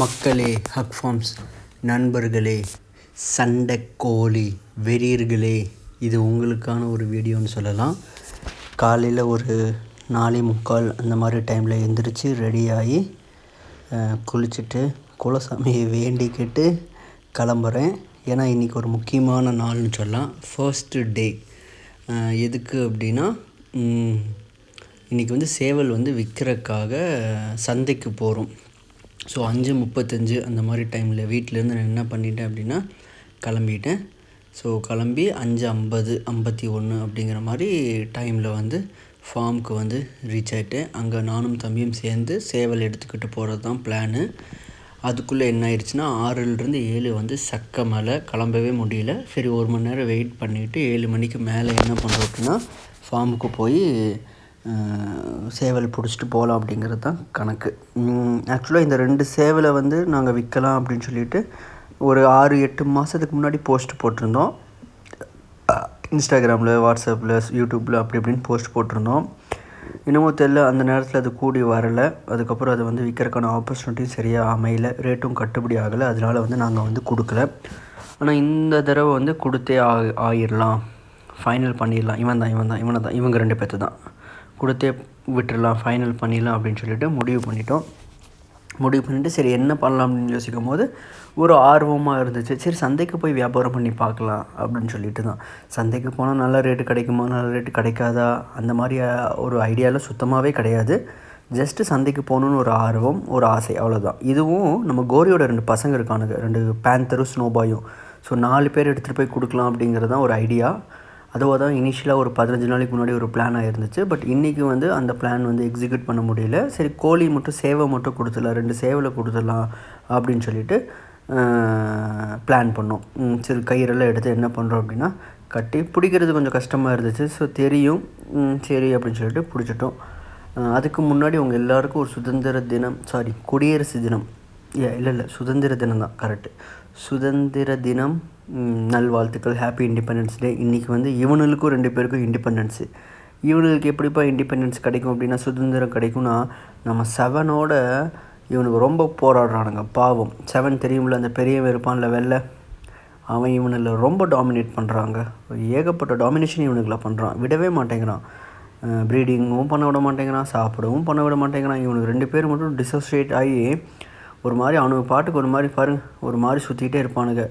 மக்களே ஹக் ஃபார்ம்ஸ் நண்பர்களே சண்டை கோழி வெறியர்களே இது உங்களுக்கான ஒரு வீடியோன்னு சொல்லலாம். காலையில் ஒரு நாலே முக்கால் அந்த மாதிரி டைமில் எழுந்திரிச்சு ரெடியாகி குளிச்சுட்டு குலசாமியை வேண்டிக்கிட்டு கிளம்புறேன். ஏன்னா இன்றைக்கி ஒரு முக்கியமான நாள்னு சொல்லலாம். ஃபர்ஸ்ட்டு டே எதுக்கு அப்படின்னா இன்றைக்கி வந்து சேவல் வந்து விற்கிறக்காக சந்தைக்கு போகிறோம் ஸோ அஞ்சு முப்பத்தஞ்சு அந்த மாதிரி டைமில் வீட்டிலேருந்து நான் என்ன பண்ணிட்டேன் அப்படின்னா கிளம்பிட்டேன். ஸோ கிளம்பி அஞ்சு ஐம்பது ஐம்பத்தி ஒன்று அப்படிங்கிற மாதிரி டைமில் வந்து ஃபார்முக்கு வந்து ரீச் ஆகிட்டேன் அங்கே நானும் தம்பியும் சேர்ந்து சேவல் எடுத்துக்கிட்டு போகிறது தான் பிளானு அதுக்குள்ளே என்ன ஆயிடுச்சுன்னா ஆறுலேருந்து ஏழு வந்து சக்க மேலே கிளம்பவே முடியல. சரி ஒரு மணி நேரம் வெயிட் பண்ணிவிட்டு ஏழு மணிக்கு மேலே என்ன பண்ணுறோம் அப்படின்னா ஃபார்முக்கு போய் சேவல் பிடிச்சிட்டு போகலாம் அப்படிங்கிறது தான் கணக்கு. ஆக்சுவலாக இந்த ரெண்டு சேவலை வந்து நாங்கள் விற்கலாம் அப்படின்னு சொல்லிட்டு ஒரு ஆறு எட்டு மாதத்துக்கு முன்னாடி போஸ்ட் போட்டிருந்தோம். இன்ஸ்டாகிராமில் வாட்ஸ்அப்பில் யூடியூப்பில் அப்படி இப்படின்னு போஸ்ட் போட்டிருந்தோம். இன்னமும் தெரில அந்த நேரத்தில் அது கூடி வரலை. அதுக்கப்புறம் அது வந்து விற்கிறதுக்கான ஆப்பர்ச்சுனிட்டியும் சரியாக அமையல. ரேட்டும் கட்டுப்படி ஆகலை. அதனால் வந்து நாங்கள் வந்து கொடுக்கல. ஆனால் இந்த தடவை வந்து கொடுத்தே ஆ ஆயிடலாம் ஃபைனல் பண்ணிடலாம். இவன் தான் இவன் தான் இவனை தான் இவங்க ரெண்டு பேர்த்து தான் கொடுத்தே விட்டுடலாம் ஃபைனல் பண்ணிடலாம் அப்படின்னு சொல்லிட்டு முடிவு பண்ணிட்டோம். முடிவு பண்ணிவிட்டு சரி என்ன பண்ணலாம் அப்படின்னு யோசிக்கும் போது ஒரு ஆர்வமாக இருந்துச்சு. சரி சந்தைக்கு போய் வியாபாரம் பண்ணி பார்க்கலாம் அப்படின்னு சொல்லிட்டு தான். சந்தைக்கு போனால் நல்ல ரேட்டு கிடைக்குமா நல்ல ரேட்டு கிடைக்காதா? அந்த மாதிரி ஒரு ஐடியாவில் சுத்தமாகவே கிடையாது. ஜஸ்ட்டு சந்தைக்கு போகணுன்னு ஒரு ஆர்வம் ஒரு ஆசை அவ்வளோதான் இதுவும் நம்ம கோரியோட ரெண்டு பசங்க இருக்கானுங்க ரெண்டு பேந்தரும் ஸ்னோபாயும் ஸோ நாலு பேர் எடுத்துகிட்டு போய் கொடுக்கலாம் அப்படிங்கிறது தான் ஒரு ஐடியா அதுவாக தான் இனிஷியலாக ஒரு பதினஞ்சு நாளைக்கு முன்னாடி ஒரு பிளானாக இருந்துச்சு. பட் இன்றைக்கி வந்து அந்த பிளான் வந்து எக்ஸிக்யூட் பண்ண முடியல. சரி கோழி மட்டும் சேவை மட்டும் கொடுத்துடலாம். ரெண்டு சேவலை கொடுத்துடலாம் அப்படின்னு சொல்லிட்டு பிளான் பண்ணோம். சரி கயிறெல்லாம் எடுத்து என்ன பண்ணுறோம் அப்படின்னா கட்டி பிடிக்கிறது கொஞ்சம் கஷ்டமாக இருந்துச்சு. ஸோ தெரியும். சரி அப்படின்னு சொல்லிட்டு பிடிச்சிட்டோம். அதுக்கு முன்னாடி உங்கள் எல்லாருக்கும் ஒரு சுதந்திர தினம் சாரி குடியரசு தினம். இல்லை இல்லை சுதந்திர தினம் தான் கரெக்டு சுதந்திர தினம் நல்வாழ்த்துக்கள் ஹாப்பி இண்டிபெண்டன்ஸ் டே இன்றைக்கி வந்து இவனுக்கும் ரெண்டு பேருக்கும் இண்டிபெண்டன்ஸு இவனுக்கு எப்படிப்பா இண்டிபெண்டன்ஸ் கிடைக்கும் அப்படின்னா சுதந்திரம் கிடைக்கும்னா நம்ம செவனோட இவனுக்கு ரொம்ப போராடுறானுங்க பாவம். செவன் தெரியும்ல அந்த பெரியவன் இருப்பான்ல வெளில அவன் இவனில் ரொம்ப டாமினேட் பண்ணுறாங்க ஏகப்பட்ட டாமினேஷன் இவனுக்குள்ள பண்ணுறான் விடவே மாட்டேங்கிறான். ப்ரீடிங்கும் பண்ண விட மாட்டேங்கிறான் சாப்பிடவும் பண்ண விட மாட்டேங்கிறான். இவனுக்கு ரெண்டு பேர் மட்டும் டிசோசியேட் ஆகி ஒரு மாதிரி அவனுக்கு பாட்டுக்கு ஒரு மாதிரி பாருங்க ஒரு மாதிரி சுற்றிக்கிட்டே இருப்பானுங்க.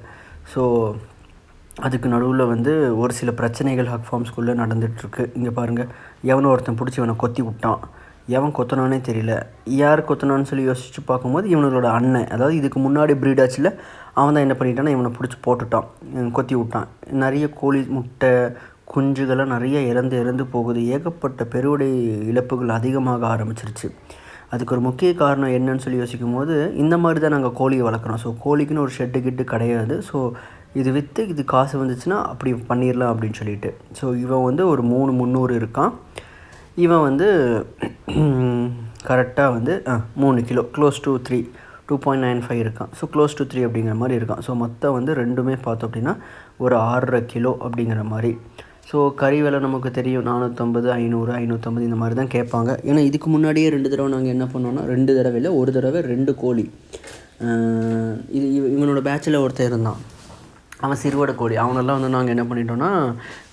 ஸோ அதுக்கு நடுவில் வந்து ஒரு சில பிரச்சனைகள் ஹக் ஃபார்ம்ஸ்குள்ளே நடந்துகிட்ருக்கு இங்கே பாருங்கள் எவனோ ஒருத்தன் பிடிச்சி இவனை கொத்தி விட்டான். எவன் கொத்தனானே தெரியல. யார் கொத்தனான்னு சொல்லி யோசித்து பார்க்கும்போது இவனோட அண்ணன் அதாவது இதுக்கு முன்னாடி ப்ரீடாச்சில் அவன் தான் என்ன பண்ணிட்டான்னா இவனை பிடிச்சி போட்டுட்டான். கொத்தி விட்டான். நிறைய கோழி முட்டை குஞ்சுகள்லாம் நிறைய இறந்து இறந்து போகுது. ஏகப்பட்ட பெருவுடை இழப்புகள் அதிகமாக ஆரம்பிச்சிருச்சு. அதுக்கு ஒரு முக்கிய காரணம் என்னன்னு சொல்லி யோசிக்கும் போது இந்த மாதிரி தான் நாங்கள் கோழியை வளர்க்குறோம். ஸோ கோழிக்குன்னு ஒரு ஷெட்டு கிட்டு கிடையாது. ஸோ இது விற்று இது காசு வந்துச்சுன்னா அப்படி பண்ணிடலாம் அப்படின்னு சொல்லிட்டு. ஸோ இவன் வந்து ஒரு மூணு முந்நூறு இருக்கான். இவன் வந்து கரெக்டாக வந்து மூணு kilo close to three two point nine five இருக்கான். ஸோ க்ளோஸ் டு த்ரீ அப்படிங்கிற மாதிரி இருக்கான். ஸோ மொத்தம் வந்து ரெண்டுமே பார்த்தோம் அப்படின்னா ஒரு ஆறரை கிலோ அப்படிங்கிற மாதிரி. ஸோ கறி விலை நமக்கு தெரியும். நானூற்றம்பது ஐநூறு ஐநூற்றம்பது இந்த மாதிரி தான் கேட்பாங்க. ஏன்னா இதுக்கு முன்னாடியே ரெண்டு தடவை நாங்கள் என்ன பண்ணோன்னா ரெண்டு தடவை இல்லை ஒரு தடவை ரெண்டு கோழி. இது இவனோட பேட்சில் ஒருத்தர் இருந்தான். அவன் சிறுவடை கோழி. அவனெல்லாம் வந்து நாங்கள் என்ன பண்ணிட்டோன்னா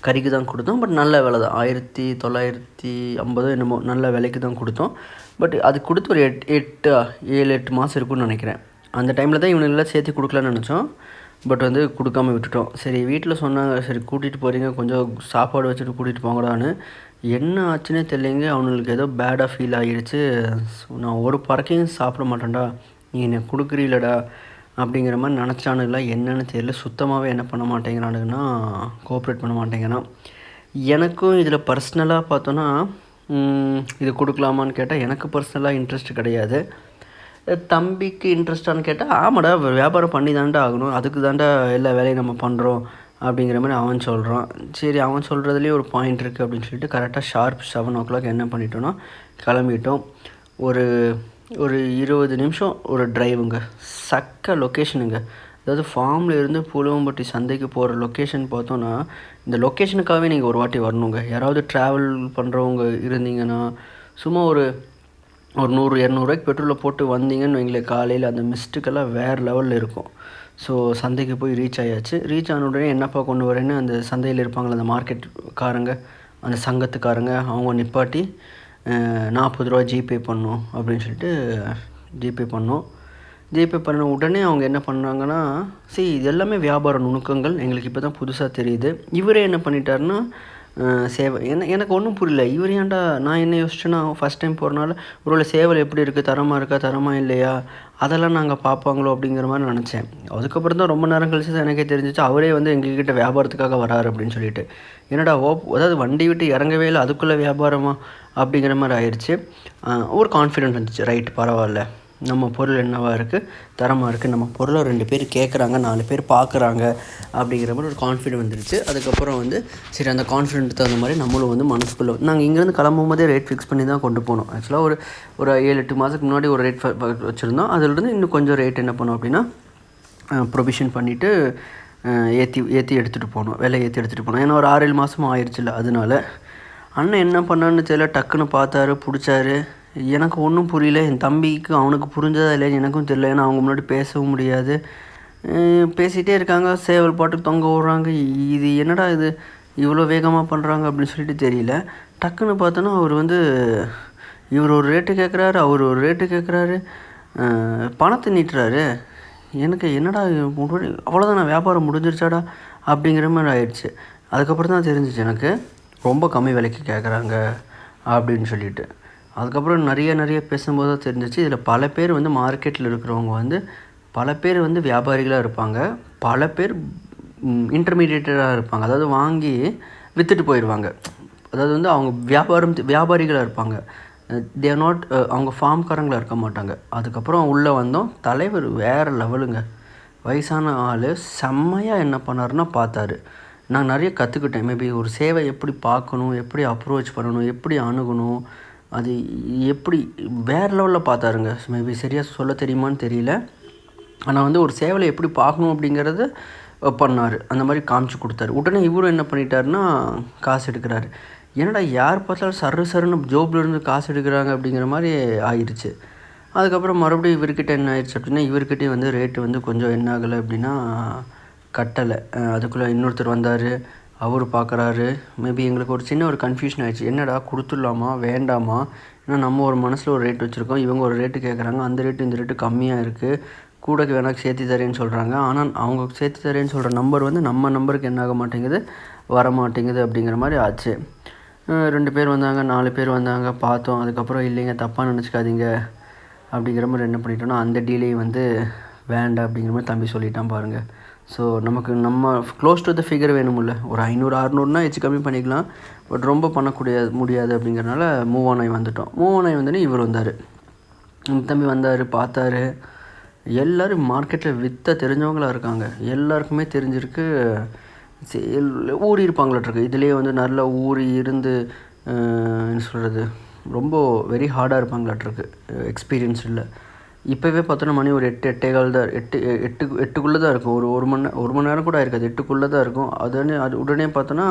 கறிக்கு தான் கொடுத்தோம். பட் நல்ல விலை தான். ஆயிரத்தி தொள்ளாயிரத்தி ஐம்பது என்னமோ நல்ல விலைக்கு தான் கொடுத்தோம். பட் அது கொடுத்து ஒரு எட் எட்டு ஏழு எட்டு மாதம் இருக்கும்னு நினைக்கிறேன். அந்த டைமில் தான் இவனெல்லாம் சேர்த்து கொடுக்கலான்னு நினச்சோம். பட் வந்து கொடுக்காம விட்டுட்டோம். சரி வீட்டில் சொன்னாங்க. சரி கூட்டிகிட்டு போகிறீங்க கொஞ்சம் சாப்பாடு வச்சுட்டு கூட்டிகிட்டு போங்கடான்னு. என்ன ஆச்சுன்னே தெரியலைங்க. அவனுங்களுக்கு ஏதோ பேடாக ஃபீல் ஆகிடுச்சு நான் ஒரு பறக்கையும் சாப்பிட மாட்டேன்டா. நீ என்னை கொடுக்குறீலடா அப்படிங்கிற மாதிரி நினச்சானுங்களா? என்னென்னு தெரியல. சுத்தமாகவே என்ன பண்ண மாட்டேங்கிறானுங்கன்னா கோஆப்ரேட் பண்ண மாட்டேங்கிறான். எனக்கும் இதில் பர்சனலாக பார்த்தோன்னா இது கொடுக்கலாமான்னு கேட்டால் எனக்கு பர்சனலாக இன்ட்ரெஸ்ட் கிடையாது. தம்பிக்கு இன்ட்ரெஸ்டானு கேட்டால் ஆமாடா வியாபாரம் பண்ணி தாண்டா ஆகணும். அதுக்கு தாண்டா எல்லா வேலையும் நம்ம பண்ணுறோம் அப்படிங்கிற மாதிரி அவன் சொல்கிறான் சரி அவன் சொல்கிறதுலேயே ஒரு பாயிண்ட் இருக்குது அப்படின்னு சொல்லிட்டு கரெக்டாக ஷார்ப் செவன் ஓ கிளாக் என்ன பண்ணிட்டோன்னா கிளம்பிட்டோம். ஒரு ஒரு இருபது நிமிஷம் ஒரு ட்ரைவுங்க சக்க லொக்கேஷனுங்க அதாவது ஃபார்மில் இருந்து புலுவம்பட்டி சந்தைக்கு போகிற லொக்கேஷன் பார்த்தோன்னா இந்த லொக்கேஷனுக்காகவே நீங்கள் ஒரு வாட்டி வரணுங்க. யாராவது ட்ராவல் பண்ணுறவங்க இருந்தீங்கன்னா சும்மா ஒரு ஒரு நூறு இரநூறுவாய்க்கு பெட்ரோலை போட்டு வந்தீங்கன்னு வைங்களேன் காலையில் அந்த மிஸ்ட்டுக்கெல்லாம் வேறு லெவலில் இருக்கும். ஸோ சந்தைக்கு போய் ரீச் ஆயாச்சு. ரீச் ஆன உடனே என்னப்பா கொண்டு வரேன்னு அந்த சந்தையில் இருப்பாங்களே அந்த மார்க்கெட்காரங்க அந்த சங்கத்துக்காரங்க அவங்க நிப்பாட்டி நாற்பது ரூபா ஜிபே பண்ணும் அப்படின்னு சொல்லிட்டு ஜிபே பண்ணோம். ஜிபே பண்ண உடனே அவங்க என்ன பண்ணுறாங்கன்னா சரி இது எல்லாமே வியாபார நுணுக்கங்கள். எங்களுக்கு இப்போ தான் புதுசாக தெரியுது. இவரே என்ன பண்ணிட்டாருன்னா சேவை என்ன எனக்கு ஒன்றும் புரியல. இவர் ஏன்டா நான் என்ன யோசிச்சேன்னா ஃபஸ்ட் டைம் போகிறனால ஒருவேளை சேவல் எப்படி இருக்குது தரமாக இருக்கா தரமாக இல்லையா அதெல்லாம் நாங்கள் பார்ப்பாங்களோ அப்படிங்கிற மாதிரி நினச்சேன். அதுக்கப்புறம் தான் ரொம்ப நேரம் கழிச்சு தான் எனக்கே தெரிஞ்சிச்சு அவரே வந்து எங்ககிட்ட வியாபாரத்துக்காக வராரு அப்படின்னு சொல்லிட்டு. என்னடா ஓ அதாவது வண்டி விட்டு இறங்கவே இல்லை அதுக்குள்ளே வியாபாரமா அப்படிங்கிற மாதிரி ஆயிடுச்சு ஒரு கான்ஃபிடென்ட் வந்துச்சு ரைட் பரவாயில்ல. நம்ம பொருள் என்னவாக இருக்குது தரமாக இருக்குது நம்ம பொருளை ரெண்டு பேர் கேட்குறாங்க நாலு பேர் பார்க்குறாங்க அப்படிங்கிற மாதிரி ஒரு கான்ஃபிடென்ட் வந்துருச்சு. அதுக்கப்புறம் வந்து சரி அந்த கான்ஃபிடென்ட் தகுந்த மாதிரி நம்மளும் வந்து மனசுக்குள்ளே நாங்கள் இங்கேருந்து கிளம்பும் போதே ரேட் ஃபிக்ஸ் பண்ணி தான் கொண்டு போனோம். ஆக்சுவலாக ஒரு ஒரு ஏழு எட்டு மாதத்துக்கு முன்னாடி ஒரு ரேட் வச்சுருந்தோம். அதிலிருந்து இன்னும் கொஞ்சம் ரேட் என்ன பண்ணோம் அப்படின்னா ப்ரொவிஷன் பண்ணிவிட்டு ஏற்றி ஏற்றி எடுத்துகிட்டு போனோம். விலை ஏற்றி எடுத்துகிட்டு போனோம். ஏன்னா ஒரு ஆறு ஏழு மாதமும் ஆயிடுச்சுல அதனால. அண்ணன் என்ன பண்ணான்னு தெரியல டக்குன்னு பார்த்தாரு பிடிச்சாரு. எனக்கு ஒன்றும் புரியல. என் தம்பிக்கு அவனுக்கு புரிஞ்சதா இல்லைன்னு எனக்கும் தெரியல. ஏன்னா அவங்க முன்னாடி பேசவும் முடியாது. பேசிகிட்டே இருக்காங்க. சேவல் பாட்டு தொங்க விடுறாங்க. இது என்னடா இது? இவ்வளோ வேகமாக பண்ணுறாங்க அப்படின்னு சொல்லிட்டு தெரியல. டக்குன்னு பார்த்தோன்னா அவர் வந்து இவர் ஒரு ரேட்டு கேட்குறாரு அவர் ஒரு ரேட்டு கேட்குறாரு பணத்தை நீட்டுறாரு. எனக்கு என்னடா முன்னாடி அவ்வளோதான் வியாபாரம் முடிஞ்சிருச்சாடா? அப்படிங்கிற மாதிரி ஆயிடுச்சு. அதுக்கப்புறம் தான் தெரிஞ்சிச்சு எனக்கு. ரொம்ப கம்மி விலைக்கு கேட்குறாங்க அப்படின்னு சொல்லிட்டு. அதுக்கப்புறம் நிறைய நிறைய பேசும்போது தான் தெரிஞ்சிச்சு. இதில் பல பேர் வந்து மார்க்கெட்டில் இருக்கிறவங்க வந்து பல பேர் வந்து வியாபாரிகளாக இருப்பாங்க. பல பேர் இன்டர்மீடியேட்டராக இருப்பாங்க. அதாவது வாங்கி விற்றுட்டு போயிடுவாங்க அதாவது வந்து அவங்க வியாபாரம் வியாபாரிகளாக இருப்பாங்க. தே நாட் அவங்க ஃபார்ம்காரங்களாக இருக்க மாட்டாங்க. அதுக்கப்புறம் உள்ளே வந்தோம். தலைவர் வேறு லெவலுங்க. வயசான ஆள் செம்மையாக என்ன பண்ணாருன்னா பார்த்தாரு. நான் நிறைய கற்றுக்கிட்டேன் மேபி ஒரு சேவை எப்படி பார்க்கணும் எப்படி அப்ரோச் பண்ணணும் எப்படி அணுகணும் அது எப்படி வேறு லெவலில் பார்த்தாருங்க. மேபி சரியாக சொல்ல தெரியுமான்னு தெரியல. ஆனால் வந்து ஒரு சேவலை எப்படி பார்க்கணும் அப்படிங்கிறத பண்ணார். அந்த மாதிரி காமிச்சு கொடுத்தாரு. உடனே இவரும் என்ன பண்ணிட்டாருன்னா காசு எடுக்கிறாரு. என்னடா யார் பார்த்தாலும் சரு சருன்னு ஜோப்லேருந்து காசு எடுக்கிறாங்க அப்படிங்கிற மாதிரி ஆயிடுச்சு அதுக்கப்புறம் மறுபடியும் இவர்கிட்ட என்ன ஆயிடுச்சு அப்படின்னா இவர்கிட்டயும் வந்து ரேட்டு வந்து கொஞ்சம் என்ன ஆகலை அப்படின்னா கட்டலை. அதுக்குள்ளே இன்னொருத்தர் வந்தார். அவர் பார்க்குறாரு மேபி எங்களுக்கு ஒரு சின்ன ஒரு கன்ஃபியூஷன் ஆயிடுச்சு. என்னடா கொடுத்துடலாமா? வேண்டாமா? ஏன்னா நம்ம ஒரு மனசில் ஒரு ரேட் வச்சுருக்கோம். இவங்க ஒரு ரேட்டு கேட்குறாங்க அந்த ரேட்டு இந்த ரேட்டு கம்மியாக இருக்குது கூட வேணா சேர்த்து தரேன்னு சொல்கிறாங்க ஆனால் அவங்க சேர்த்து தரேன்னு சொல்கிற நம்பர் வந்து நம்ம நம்பருக்கு என்ன ஆக மாட்டேங்குது வர மாட்டேங்குது அப்படிங்கிற மாதிரி ஆச்சு. ரெண்டு பேர் வந்தாங்க நாலு பேர் வந்தாங்க. பார்த்தோம். அதுக்கப்புறம் இல்லைங்க தப்பாக நினச்சிக்காதீங்க அப்படிங்கிற மாதிரி என்ன பண்ணிட்டோன்னா அந்த டீலையும் வந்து வேண்டாம் அப்படிங்கிற மாதிரி தம்பி சொல்லிட்டான் பாருங்கள் ஸோ நமக்கு நம்ம க்ளோஸ் டு த ஃபிகர் வேணுமில்ல. ஒரு ஐநூறு அறநூறுனா வச்சு கம்மி பண்ணிக்கலாம். பட் ரொம்ப பண்ணக்கூடிய முடியாது அப்படிங்கிறனால மூவ் ஆன் ஆகி வந்துட்டோம். மூவ் ஆன் ஆகி வந்தோடனே இவர் வந்தார். இந்த தம்பி வந்தார் பார்த்தாரு. எல்லோரும் மார்க்கெட்டில் விற்ற தெரிஞ்சவங்களா இருக்காங்க. எல்லாருக்குமே தெரிஞ்சிருக்கு. சேல் ஊறி இருப்பாங்களாட்ருக்கு. இதுலேயே வந்து நல்லா ஊறி இருந்து என்ன சொல்கிறது ரொம்ப வெரி ஹார்டாக இருப்பாங்களாட்ருக்கு. எக்ஸ்பீரியன்ஸ் இல்லை இப்போவே பார்த்தோன்னா மணி ஒரு எட்டு எட்டே கால் தான் எட்டு எட்டு எட்டுக்குள்ளே தான் இருக்கும். ஒரு ஒரு மணி ஒரு மணி நேரம் கூட இருக்காது எட்டுக்குள்ளே தான் இருக்கும். அதனே அது உடனே பார்த்தோன்னா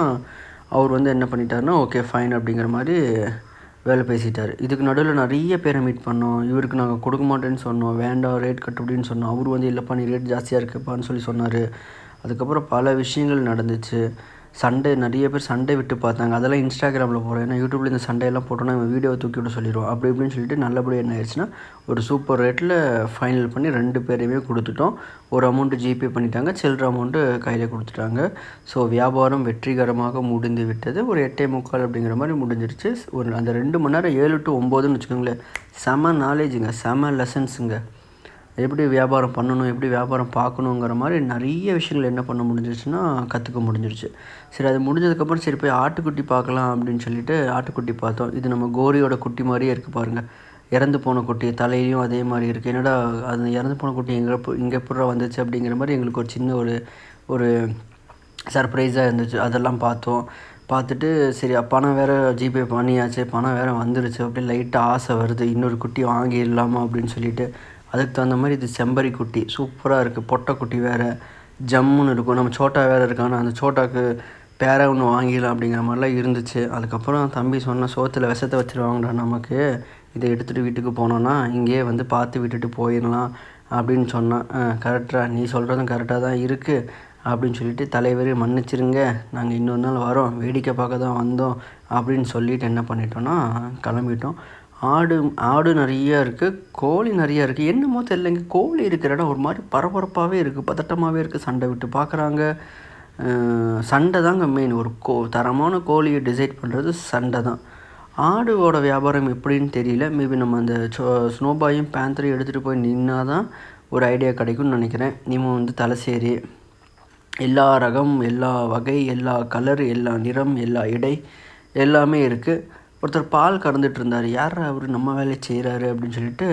அவர் வந்து என்ன பண்ணிட்டாருன்னா ஓகே ஃபைன் அப்படிங்கிற மாதிரி வேலை பேசிட்டார். இதுக்கு நடுவில் நிறைய பேரை மீட் பண்ணோம். இவருக்கு நாங்கள் கொடுக்க மாட்டேன்னு சொன்னோம். வேண்டாம் ரேட் கட்டு அப்படின்னு சொன்னோம். அவர் வந்து இல்லைப்பா நீ ரேட் ஜாஸ்தியாக இருக்குப்பான்னு சொல்லி சொன்னார். அதுக்கப்புறம் பல விஷயங்கள் நடந்துச்சு. சண்டே நிறைய பேர் சண்டே விட்டு பார்த்தாங்க. அதெல்லாம் இன்ஸ்டாகிராமில் போகிறோம் ஏன்னா யூடியூப்பில் இந்த சண்டையெல்லாம் போட்டோன்னா இவன் வீடியோ தூக்கி விட சொல்லிடுவோம் அப்படி இப்படின்னு சொல்லிட்டு நல்லபடியாக என்ன ஆயிடுச்சுன்னா ஒரு சூப்பர் ரேட்டில் ஃபைனல் பண்ணி ரெண்டு பேரையுமே கொடுத்துட்டோம். ஒரு அமௌண்ட்டு ஜிபே பண்ணிட்டாங்க. சில்லற அமௌண்ட்டு கையில் கொடுத்துட்டாங்க. ஸோ வியாபாரம் வெற்றிகரமாக முடிந்து விட்டது. ஒரு எட்டே முக்கால் அப்படிங்கிற மாதிரி முடிஞ்சிருச்சு. ஒரு அந்த ரெண்டு மணி நேரம் ஏழு டு ஒம்போதுன்னு வச்சுக்கோங்களேன். செம நாலேஜுங்க செம லெசன்ஸுங்க எப்படி வியாபாரம் பண்ணணும் எப்படி வியாபாரம் பார்க்கணுங்கிற மாதிரி நிறைய விஷயங்கள் என்ன பண்ண முடிஞ்சிருச்சுன்னா கற்றுக்க முடிஞ்சிருச்சு. சரி அது முடிஞ்சதுக்கப்புறம் சரி போய் ஆட்டுக்குட்டி பார்க்கலாம் அப்படின்னு சொல்லிட்டு ஆட்டுக்குட்டி பார்த்தோம். இது நம்ம கோரியோட குட்டி மாதிரியே இருக்குது பாருங்கள் இறந்து போன குட்டி தலையிலையும் அதே மாதிரி இருக்குது என்னடா அது இறந்து போன குட்டி எங்கே இங்கே எப்படா வந்துச்சு அப்படிங்கிற மாதிரி எங்களுக்கு ஒரு சின்ன ஒரு ஒரு சர்ப்ரைஸாக இருந்துச்சு. அதெல்லாம் பார்த்தோம். பார்த்துட்டு சரி பணம் வேறு ஜிபே பண்ணியாச்சு. பணம் வேறு வந்துருச்சு. அப்படியே லைட்டாக ஆசை வருது. இன்னொரு குட்டி வாங்கிடலாமா அப்படின்னு சொல்லிட்டு அதுக்கு தகுந்த மாதிரி இது செம்பரி குட்டி. சூப்பராக இருக்குது பொட்டைக்குட்டி வேறு. ஜம்முன்னு இருக்கும். நம்ம சோட்டா வேறு இருக்கானா அந்த சோட்டாக்கு பேரை ஒன்று வாங்கிடலாம் அப்படிங்கிற மாதிரிலாம் இருந்துச்சு. அதுக்கப்புறம் தம்பி சொன்ன சோத்தில் விஷத்தை வச்சுருவாங்கடா நமக்கு. இதை எடுத்துகிட்டு வீட்டுக்கு போனோன்னா இங்கேயே வந்து பார்த்து விட்டுட்டு போயிடலாம் அப்படின்னு சொன்னான். கரெக்டாக நீ சொல்கிறதும் கரெக்டாக தான் இருக்குது அப்படின்னு சொல்லிட்டு தலைவர் மன்னிச்சிருங்க. நாங்கள் இன்னொரு நாள் வரோம். வேடிக்கை பார்க்க தான் வந்தோம் அப்படின்னு சொல்லிட்டு என்ன பண்ணிட்டோன்னா கிளம்பிட்டோம். ஆடு ஆடு நிறையா இருக்குது கோழி நிறையா இருக்குது என்னமோ தெரிலங்க கோழி இருக்கிற இடம் ஒரு மாதிரி பரபரப்பாகவே இருக்குது பதட்டமாகவே இருக்குது சண்டை விட்டு பார்க்குறாங்க. சண்டை தாங்க மெயின் ஒரு கோ தரமான கோழியை டிசைட் பண்ணுறது சண்டை தான். ஆடுவோட வியாபாரம் எப்படின்னு தெரியல. மேபி நம்ம அந்த சோ ஸ்னோபாயும் பேந்தரையும் எடுத்துகிட்டு போய் நின்னா தான் ஒரு ஐடியா கிடைக்கும்னு நினைக்கிறேன். நீமும் வந்து தலைசேரி எல்லா ரகம் எல்லா வகை எல்லா கலர் எல்லா நிறம் எல்லா இடை எல்லாமே இருக்குது ஒருத்தர் பால் கறந்துட்டு இருந்தார் யார் அவர்? நம்ம வேலையை செய்கிறாரு அப்படின்னு சொல்லிட்டு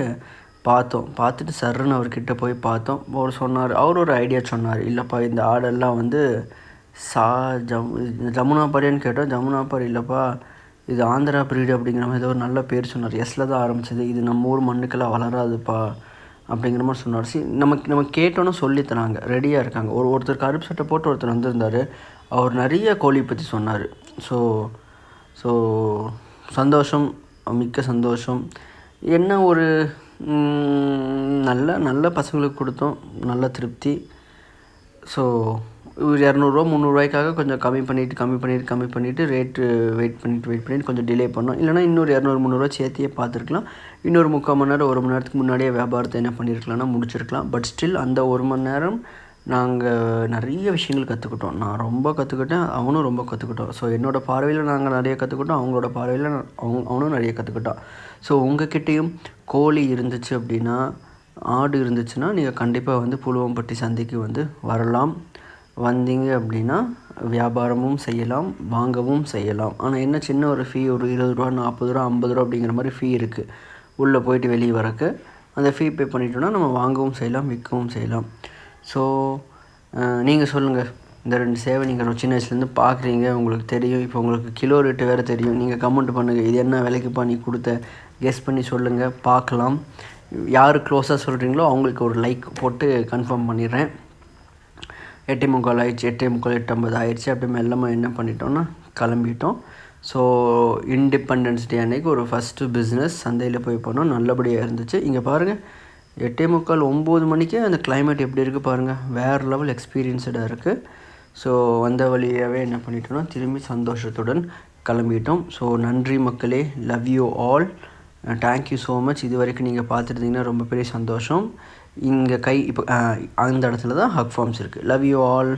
பார்த்தோம். பார்த்துட்டு சர்ன்னு அவர்கிட்ட போய் பார்த்தோம். அவர் சொன்னார் அவர் ஒரு ஐடியா சொன்னார். இல்லைப்பா இந்த ஆடெல்லாம் வந்து சா ஜம் ஜமுனாபாரியான்னு கேட்டோம். ஜமுனாபாரி இல்லைப்பா இது ஆந்திரா பிரீடு அப்படிங்கிற மாதிரி ஏதோ ஒரு நல்ல பேர் சொன்னார். எஸ்ல தான் ஆரம்பிச்சது. இது நம்ம ஊர் மண்ணுக்கெல்லாம் வளராதுப்பா அப்படிங்கிற மாதிரி சொன்னார். சி நமக்கு நம்ம கேட்டோன்னு சொல்லி தராங்க. ரெடியாக இருக்காங்க. ஒரு ஒருத்தர் கருப்பு சட்டை போட்டு ஒருத்தர் வந்திருந்தார். அவர் நிறைய கோழி பற்றி சொன்னார். ஸோ ஸோ சந்தோஷம் மிக்க சந்தோஷம். என்ன ஒரு நல்ல நல்ல பசங்களுக்கு கொடுத்தோம். நல்ல திருப்தி. ஸோ ஒரு இரநூறுவா முந்நூறுரூவாய்க்காக கொஞ்சம் கம்மி பண்ணிவிட்டு கம்மி பண்ணிவிட்டு கம்மி பண்ணிவிட்டு ரேட்டு வெயிட் பண்ணிவிட்டு வெயிட் பண்ணிவிட்டு கொஞ்சம் டிலே பண்ணோம். இல்லைனா இன்னொரு இரநூறு முந்நூறுவா சேர்த்தியே பார்த்துருக்கலாம். இன்னொரு முக்கால் மணி நேரம் ஒரு மணி நேரத்துக்கு முன்னாடியே வியாபாரத்தை என்ன பண்ணியிருக்கலாம்னா முடிச்சிருக்கலாம். பட் ஸ்டில் அந்த ஒரு மணி நேரம் நாங்கள் நிறைய விஷயங்கள் கற்றுக்கிட்டோம் நான் ரொம்ப கற்றுக்கிட்டேன் அவனும் ரொம்ப கற்றுக்கிட்டோம் ஸோ என்னோடய பார்வையில் நாங்கள் நிறைய கற்றுக்கிட்டோம் அவங்களோட பார்வையில் அவங்க அவனும் நிறைய கற்றுக்கிட்டான் ஸோ உங்ககிட்டேயும் கோழி இருந்துச்சு அப்படின்னா ஆடு இருந்துச்சுன்னா நீங்கள் கண்டிப்பாக வந்து புழுவம்பட்டி சந்தைக்கு வந்து வரலாம். வந்தீங்க அப்படின்னா வியாபாரமும் செய்யலாம் வாங்கவும் செய்யலாம். ஆனால் என்ன சின்ன ஒரு ஃபீ ஒரு இருபது ரூபா நாற்பது ரூபா ஐம்பது ரூபா அப்படிங்கிற மாதிரி ஃபீ இருக்குது உள்ளே போயிட்டு வெளியே வரக்கு. அந்த ஃபீ பே பண்ணிட்டோன்னா நம்ம வாங்கவும் செய்யலாம் விற்கவும் செய்யலாம். ஸோ நீங்கள் சொல்லுங்கள் இந்த ரெண்டு சேவை நீங்கள் சின்ன வயசுலேருந்து பார்க்குறீங்க உங்களுக்கு தெரியும். இப்போ உங்களுக்கு கிலோ ரேட்டு வேறு தெரியும். நீங்கள் கமெண்ட் பண்ணுங்கள் இது என்ன விலைக்குப்பா நீ கொடுத்த? கெஸ் பண்ணி சொல்லுங்கள் பார்க்கலாம் யார் க்ளோஸாக சொல்கிறீங்களோ அவங்களுக்கு ஒரு லைக் போட்டு கன்ஃபார்ம் பண்ணிடுறேன். எட்டே முக்கால் ஆயிடுச்சு. எட்டே முக்கால் எட்டு ஐம்பது ஆயிடுச்சு. அப்படியே மெல்லமாக என்ன பண்ணிட்டோம்னா கிளம்பிட்டோம். ஸோ இண்டிபெண்டன்ஸ் டே அன்னைக்கு ஒரு ஃபஸ்ட்டு பிஸ்னஸ் சந்தையில் போய் போனோம் நல்லபடியாக இருந்துச்சு. இங்கே பாருங்கள் எட்டே முக்கால் ஒம்பது மணிக்கே அந்த கிளைமேட் எப்படி இருக்குது பாருங்கள் வேறு லெவல் எக்ஸ்பீரியன்ஸடாக இருக்குது ஸோ வந்த வழியாகவே என்ன பண்ணிட்டோம்னா திரும்பி சந்தோஷத்துடன் கிளம்பிட்டோம். ஸோ நன்றி மக்களே love you all thank you so much இது வரைக்கும் நீங்கள் பார்த்துருந்தீங்கன்னா ரொம்ப பெரிய சந்தோஷம். இங்கே கை இப்போ uh, அந்த இடத்துல தான் ஹக் ஃபார்ம்ஸ் இருக்குது லவ் யூ ஆல்